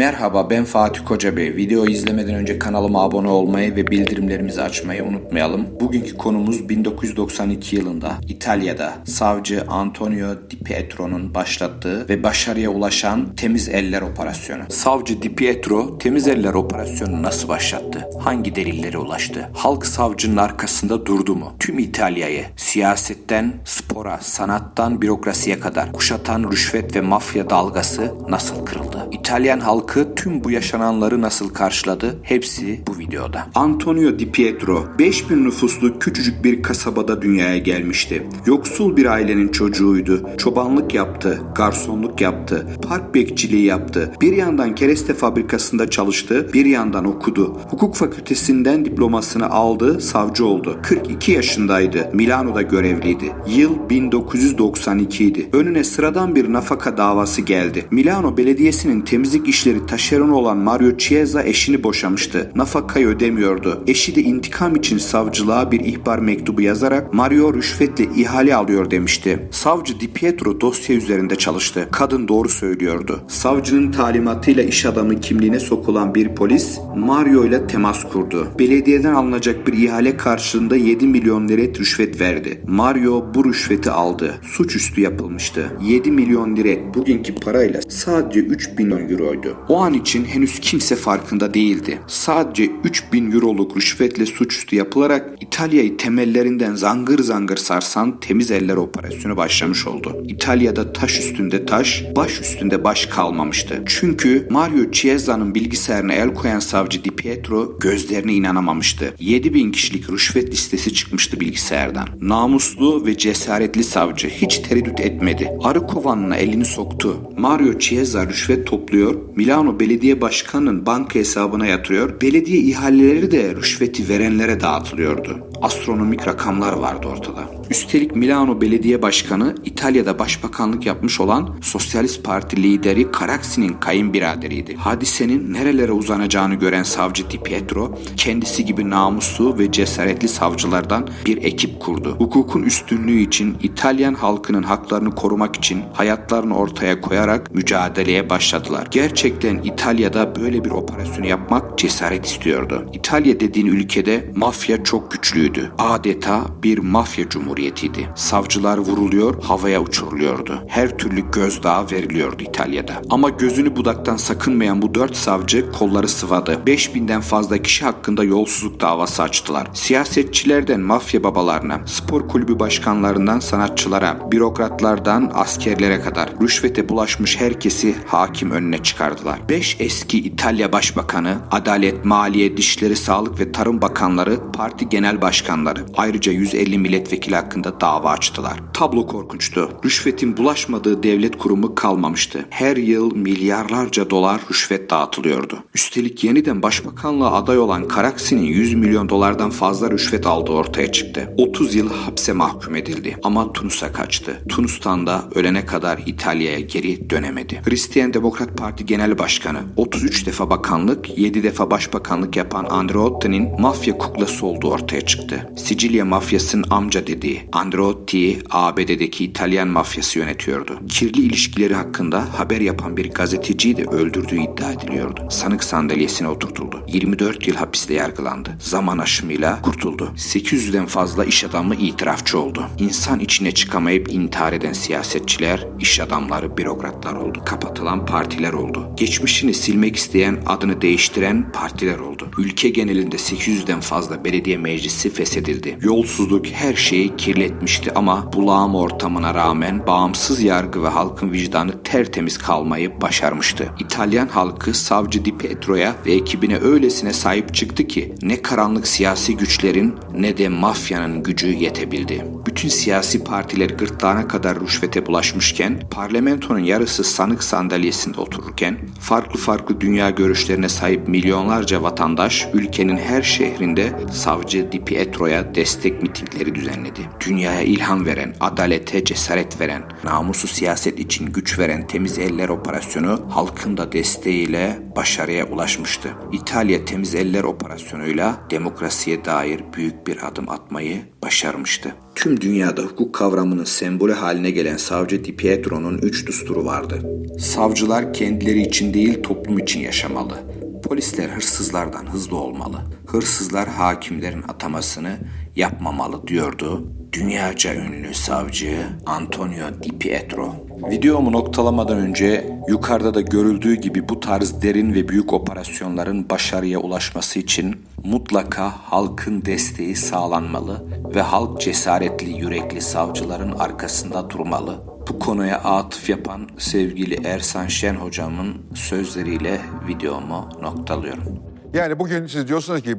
Merhaba ben Fatih Koca Bey. Video izlemeden önce kanalıma abone olmayı ve bildirimlerimizi açmayı unutmayalım. Bugünkü konumuz 1992 yılında İtalya'da savcı Antonio Di Pietro'nun başlattığı ve başarıya ulaşan Temiz Eller Operasyonu. Savcı Di Pietro Temiz Eller Operasyonu nasıl başlattı? Hangi delillere ulaştı? Halk savcının arkasında durdu mu? Tüm İtalya'yı siyasetten spora, sanattan bürokrasiye kadar kuşatan rüşvet ve mafya dalgası nasıl kırıldı? İtalyan halkı tüm bu yaşananları nasıl karşıladı? Hepsi bu videoda. Antonio Di Pietro 5000 nüfuslu küçücük bir kasabada dünyaya gelmişti. Yoksul bir ailenin çocuğuydu. Çobanlık yaptı, garsonluk yaptı, park bekçiliği yaptı. Bir yandan kereste fabrikasında çalıştı, bir yandan okudu. Hukuk fakültesinden diplomasını aldı, savcı oldu. 42 yaşındaydı. Milano'da görevliydi. Yıl 1992 idi. Önüne sıradan bir nafaka davası geldi. Milano Belediyesi'nin temizlik işleri taşeronu olan Mario Chiesa eşini boşamıştı. Nafakayı ödemiyordu. Eşi de intikam için savcılığa bir ihbar mektubu yazarak Mario rüşvetle ihale alıyor demişti. Savcı Di Pietro dosya üzerinde çalıştı. Kadın doğru söylüyordu. Savcının talimatıyla iş adamı kimliğine sokulan bir polis Mario ile temas kurdu. Belediyeden alınacak bir ihale karşılığında 7 milyon lira rüşvet verdi. Mario bu rüşveti aldı. Suçüstü yapılmıştı. 7 milyon lira bugünkü parayla sadece 3 bin euroydu. O an için henüz kimse farkında değildi. Sadece 3 bin euroluk rüşvetle suçüstü yapılarak İtalya'yı temellerinden zangır zangır sarsan temiz eller operasyonu başlamış oldu. İtalya'da taş üstünde taş, baş üstünde baş kalmamıştı. Çünkü Mario Chiesa'nın bilgisayarına el koyan savcı Di Pietro gözlerine inanamamıştı. 7 bin kişilik rüşvet listesi çıkmıştı bilgisayardan. Namuslu ve cesaretli savcı hiç tereddüt etmedi. Arı kovanına elini soktu. Mario Chiesa rüşvet topluyor, Milano Belediye Başkanı'nın banka hesabına yatırıyor, belediye ihaleleri de rüşveti verenlere dağıtılıyordu. Astronomik rakamlar vardı ortada. Üstelik Milano Belediye Başkanı İtalya'da başbakanlık yapmış olan Sosyalist Parti lideri Caraxi'nin kayınbiraderiydi. Hadisenin nerelere uzanacağını gören savcı Di Pietro kendisi gibi namuslu ve cesaretli savcılardan bir ekip kurdu. Hukukun üstünlüğü için İtalyan halkının haklarını korumak için hayatlarını ortaya koyarak mücadeleye başladılar. Gerçekten İtalya'da böyle bir operasyonu yapmak cesaret istiyordu. İtalya dediğin ülkede mafya çok güçlüydü. Adeta bir mafya cumhuriyetiydi. Savcılar vuruluyor, havaya uçuruluyordu. Her türlü gözdağı veriliyordu İtalya'da. Ama gözünü budaktan sakınmayan bu dört savcı kolları sıvadı. 5000'den fazla kişi hakkında yolsuzluk davası açtılar. Siyasetçilerden mafya babalarına, spor kulübü başkanlarından sanatçılara, bürokratlardan askerlere kadar rüşvete bulaşmış herkesi hakim önüne çıkardılar. 5 eski İtalya Başbakanı, Adalet, Maliye, Dişleri, Sağlık ve Tarım Bakanları, parti genel başkanları, ayrıca 150 milletvekili hakkında dava açtılar. Tablo korkunçtu. Rüşvetin bulaşmadığı devlet kurumu kalmamıştı. Her yıl milyarlarca dolar rüşvet dağıtılıyordu. Üstelik yeniden başbakanlığa aday olan Karaksi'nin 100 milyon dolardan fazla rüşvet aldığı ortaya çıktı. 30 yıl hapse mahkum edildi ama Tunus'a kaçtı. Tunus'tan da ölene kadar İtalya'ya geri dönemedi. Hristiyan Demokrat Parti Genel Başkanı 33 defa bakanlık, 7 defa başbakanlık yapan Andreotti'nin mafya kuklası olduğu ortaya çıktı. Sicilya mafyasının amca dediği Andreotti ABD'deki İtalyan mafyası yönetiyordu. Kirli ilişkileri hakkında haber yapan bir gazeteciyi de öldürdüğü iddia ediliyordu. Sanık sandalyesine oturtuldu. 24 yıl hapiste yargılandı. Zaman aşımıyla kurtuldu. 800'den fazla iş adamı itirafçı oldu. İnsan içine çıkamayıp intihar eden siyasetçiler, iş adamları, bürokratlar oldu. Kapatılan partiler oldu. Geçmişini silmek isteyen, adını değiştiren partiler oldu. Ülke genelinde 800'den fazla belediye meclisi feshedildi. Yolsuzluk her şeyi kirletmişti ama bulağım ortamına rağmen bağımsız yargı ve halkın vicdanı tertemiz kalmayı başarmıştı. İtalyan halkı savcı Di Pietro'ya ve ekibine öylesine sahip çıktı ki ne karanlık siyasi güçlerin ne de mafyanın gücü yetebildi. Bütün siyasi partiler gırtlağına kadar rüşvete bulaşmışken, parlamentonun yarısı sanık sandalyesinde otururken, farklı farklı dünya görüşlerine sahip milyonlarca vatandaş ülkenin her şehrinde savcı Di Pietro Pietro'ya destek mitingleri düzenledi. Dünyaya ilham veren, adalete cesaret veren, namusu siyaset için güç veren Temiz Eller Operasyonu halkın da desteğiyle başarıya ulaşmıştı. İtalya Temiz Eller Operasyonu'yla demokrasiye dair büyük bir adım atmayı başarmıştı. Tüm dünyada hukuk kavramının sembolü haline gelen Savcı Di Pietro'nun üç düsturu vardı. Savcılar kendileri için değil toplum için yaşamalı. Polisler hırsızlardan hızlı olmalı. Hırsızlar hakimlerin atamasını yapmamalı diyordu dünyaca ünlü savcı Antonio Di Pietro. Videomu noktalamadan önce yukarıda da görüldüğü gibi bu tarz derin ve büyük operasyonların başarıya ulaşması için mutlaka halkın desteği sağlanmalı ve halk cesaretli yürekli savcıların arkasında durmalı. Bu konuya atıf yapan sevgili Ersan Şen hocamın sözleriyle videomu noktalıyorum. Yani bugün siz diyorsunuz ki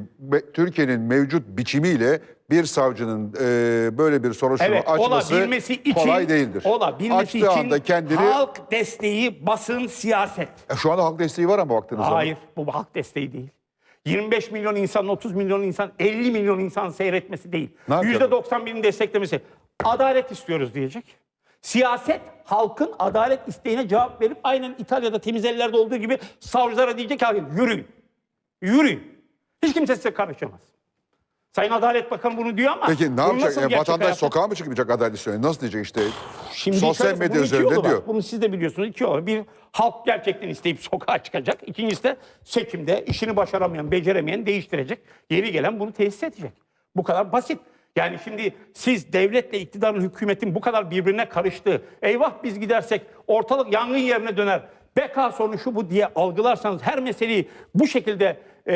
Türkiye'nin mevcut biçimiyle bir savcının e, böyle bir soruşturma Evet, açması olabilmesi için kolay değildir. Olabilmesi Açtığı için anda kendini halk desteği, basın, siyaset. E, şu anda halk desteği var ama baktığınız zaman. Hayır, bu halk desteği değil. 25 milyon insan, 30 milyon insan, 50 milyon insan seyretmesi değil. Ne yapacak? %91'in desteklemesi. Adalet istiyoruz diyecek. Siyaset halkın adalet isteğine cevap verip aynen İtalya'da temiz ellerde olduğu gibi savcılara diyecek ki "Hayır, yürüyün. Yürüyün. Hiç kimse size karışamaz. Sayın Adalet Bakanı bunu diyor ama Peki ne yapacak? E, vatandaş hayatta- sokağa mı çıkmayacak adalet istiyor? Nasıl diyecek işte? Şimdi Sosyal medya üzerinde var. diyor. Bunu siz de biliyorsunuz. iki yolu. Bir halk gerçekten isteyip sokağa çıkacak. İkincisi de seçimde işini başaramayan, beceremeyen değiştirecek. Yeni gelen bunu tesis edecek. Bu kadar basit. Yani şimdi siz devletle iktidarın, hükümetin bu kadar birbirine karıştığı, eyvah biz gidersek ortalık yangın yerine döner, beka sorunu şu bu diye algılarsanız, her meseleyi bu şekilde e,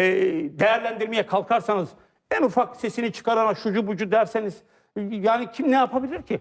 değerlendirmeye kalkarsanız, en ufak sesini çıkarana şucu bucu derseniz, yani kim ne yapabilir ki?